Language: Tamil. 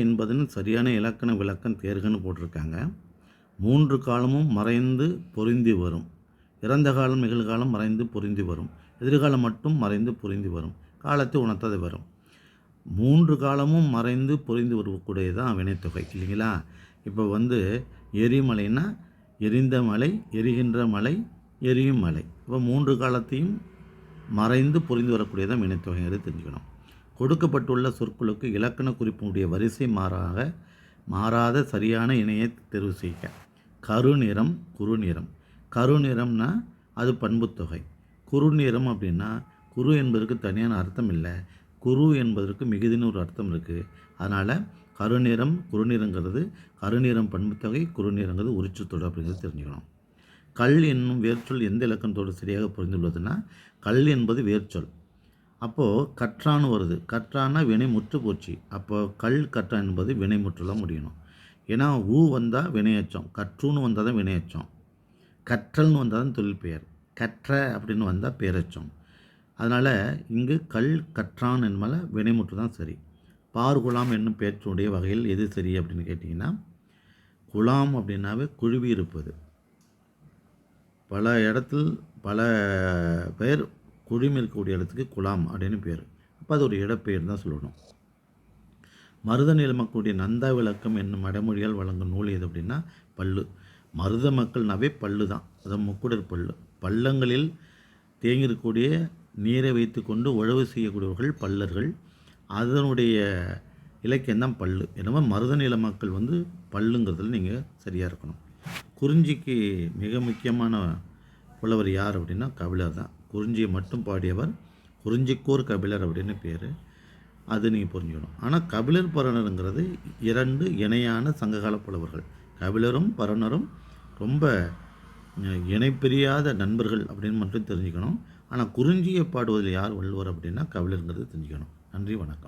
என்பதன் சரியான இலக்கண விளக்கம் தேர்கன்னு போட்டிருக்காங்க. மூன்று காலமும் மறைந்து பொருந்தி வரும். இறந்த காலம் நிகழ்காலம் மறைந்து பொருந்தி வரும். எதிர்காலம் மட்டும் மறைந்து பொருந்தி வரும். காலத்தை உணர்த்தது வரும் மூன்று காலமும் மறைந்து பொரிந்து வரக்கூடியதான் வினைத்தொகை இல்லைங்களா? இப்போ வந்து எரிமலைன்னா எரிந்த மலை எரிகின்ற மலை எரியும் மலை. இப்போ மூன்று காலத்தையும் மறைந்து புரிந்து வரக்கூடியதான் வினைத்தொகைங்கிறது தெரிஞ்சுக்கணும். கொடுக்கப்பட்டுள்ள சொற்களுக்கு இலக்கண குறிப்பினுடைய வரிசை மாறாக மாறாத சரியான இணையை தேர்வு செய்க. கருநிறம் குறுநிறம். கருநிறம்னா அது பண்புத்தொகை. குறுநிறம் அப்படின்னா குரு என்பதற்கு தனியான அர்த்தம் இல்லை. குரு என்பதற்கு மிகுதின்னு ஒரு அர்த்தம் இருக்குது அதனால் கருநிறம் குறுநிறங்கிறது கருநிறம் பண்புத்தொகை குறுநிறங்கிறது உரிச்சத்தோடு அப்படிங்கிறது தெரிஞ்சுக்கணும். கல் என்னும் வேர்ச்சொல் எந்த இலக்கணத்தோடு சரியாக புரிந்துள்ளதுன்னா கல் என்பது வேர்ச்சொல். அப்போது கற்றான்னு வருது. கற்றான்னா வினை முற்று போச்சு. அப்போ கல் கற்றான் என்பது வினை முற்றுலாம் முடியணும். ஏன்னா ஊ வந்தால் வினையச்சம் கற்றுன்னு வந்தால் தான் வினையச்சம் கற்றல்னு வந்தால் தான் தொழில் பெயர். கற்ற அப்படின்னு வந்தால் பேரச்சம் அதனால் இங்கு கல் கற்றான் என்பால வினைமுற்று தான் சரி. பார் குலாம் என்னும் பேற்றுடைய வகையில் எது சரி அப்படின்னு கேட்டிங்கன்னா குலாம் அப்படின்னாவே குழுவி இருப்பது. பல இடத்தில் பல பேர் குழுமி இருக்கக்கூடிய இடத்துக்கு குலாம் அப்படின்னு பேர். அப்போ அது ஒரு இடப்பெயர் தான் சொல்லணும். மருத நிலமக்கூடிய நந்தா விளக்கம் என்னும் அடைமொழியால் வழங்கும் நூல் எது அப்படின்னா பல்லு. மருத மக்கள்னாவே பல்லு தான். அதான் முக்குடர் பல்லு. பள்ளங்களில் தேங்கியிருக்கக்கூடிய நீரை வைத்துக்கொண்டு உழவு செய்யக்கூடியவர்கள் பல்லர்கள். அதனுடைய இலக்கியம் தான் பல்லு. என்னமோ மருத நில மக்கள் வந்து பல்லுங்கிறதுல நீங்கள் சரியாக இருக்கணும். குறிஞ்சிக்கு மிக முக்கியமான புலவர் யார் அப்படின்னா கபிலர் தான். குறிஞ்சியை மட்டும் பாடியவர் குறிஞ்சிக்கோர் கபிலர் அப்படின்னு பேர். அது நீங்கள் புரிஞ்சுக்கணும். ஆனால் கபிலர் பரணருங்கிறது இரண்டு இணையான சங்ககால புலவர்கள். கபிலரும் பரணரும் ரொம்ப இணைப்பிரியாத நண்பர்கள் அப்படின்னு மட்டும் தெரிஞ்சுக்கணும். ஆனால் குறிஞ்சியை பாடுவதில் யார் வள்ளுவர் அப்படின்னா கபிலருங்கிறது தெரிஞ்சுக்கணும். நன்றி வணக்கம்.